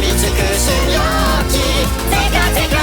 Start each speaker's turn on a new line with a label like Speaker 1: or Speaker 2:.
Speaker 1: 미칠 그 실력이 내가 되게